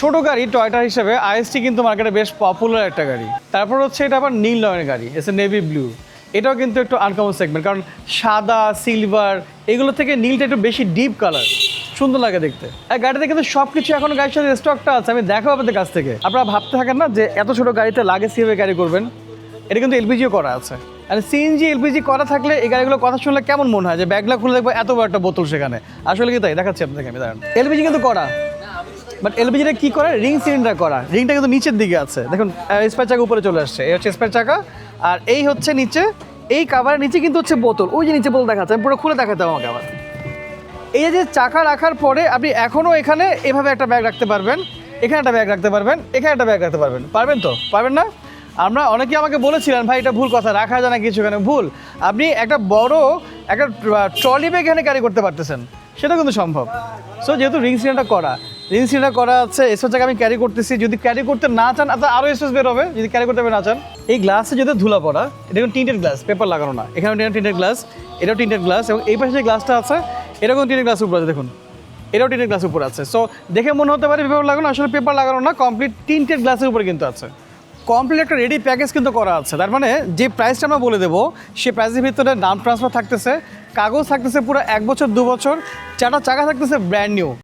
ছোট গাড়ি টয়টা হিসেবে আইএসটি কিন্তু মার্কেটে বেশ পপুলার একটা গাড়ি। তারপর হচ্ছে এটা আবার নীল রঙের গাড়ি এসে নেভি ব্লু এটাও কিন্তু একটু আনকমন সেগমেন্ট কারণ সাদা সিলভার এগুলো থেকে নীলটা একটু বেশি ডিপ কালার সুন্দর লাগে দেখতে। আর গাড়িতে কিন্তু সব কিছু এখন গাড়ির সাথে স্টকটা আছে, আমি দেখাবো আপনাদের কাছ থেকে। আপনারা ভাবতে থাকেন না যে এত ছোট গাড়িতে লাগে সিভাবে গাড়ি করবেন? এটা কিন্তু এলপিজিও করা আছে। আর সিএনজি এলপিজি করা থাকলে এই গাড়িগুলো কথা শুনলে কেমন মনে হয় যে ব্যাগলা খুলে দেখব এত বড় একটা বোতল সেখানে? আসলে কি তাই? দেখাচ্ছি আপনাকে আমি, দাঁড়ান। এলপিজি কিন্তু করা। বাট এলপিজিটা কি করে? রিং সিলিন্ডার করা। রিংটা কিন্তু নিচের দিকে আছে। দেখুন স্পার চাকা উপরে চলে আসছে। এই হচ্ছে স্পার চাকা। আর এই হচ্ছে নিচে, এই কাভারের নিচে কিন্তু হচ্ছে বোতল। ওই যে নিচে বোতল দেখাচ্ছে। আমি পুরো খুলে দেখাতে আমাকে আবার। এই যে চাকা রাখার পরে আপনি এখনও এখানে এভাবে একটা ব্যাগ রাখতে পারবেন। এখানে একটা ব্যাগ রাখতে পারবেন। এখানে একটা ব্যাগ রাখতে পারবেন। পারবেন তো? পারবেন না? আমরা অনেকে আমাকে বলেছিলেন, ভাই, এটা ভুল কথা। রাখা যায় না কিছু এখানে। ভুল। আপনি একটা বড়, একটা ট্রলি ব্যাগ এখানে ক্যারি করতে পারতেছেন। সেটা কিন্তু সম্ভব। সো যেহেতু রিং সিলিন্ডার করা রিং সিলিন্ডার করা আছে জায়গায় আমি ক্যারি করতেছি। যদি ক্যারি করতে না চান তাহলে আরও স্পেস বের হবে। যদি ক্যারি করতে না চান, এই গ্লাসে যদি ধুলা পড়া, এটা কিন্তু টিন্টেড গ্লাস পেপার লাগানো না। এখানেও টিন্টেড গ্লাস এটাও টিন্টেড গ্লাস এবং এই পাশে যে গ্লাসটা আছে, এরকম টিনের গ্লাস উপর আছে, দেখুন। এটাও টিনের গ্লাস উপর আছে। সো দেখে মনে হতে পারে পেপার লাগানো, আসলে পেপার লাগানো না কমপ্লিট তিনটের গ্লাসের উপরে কিন্তু আছে। কমপ্লিট একটা রেডি প্যাকেজ কিন্তু করা আছে। তার মানে যে প্রাইসটা আমরা বলে দেবো সেই প্রাইসের ভিতরে নাম ট্রান্সফার থাকতেছে, কাগজ থাকতেছে পুরো এক বছর, দু বছর, চারটা চাকা থাকতেছে ব্র্যান্ড নিউ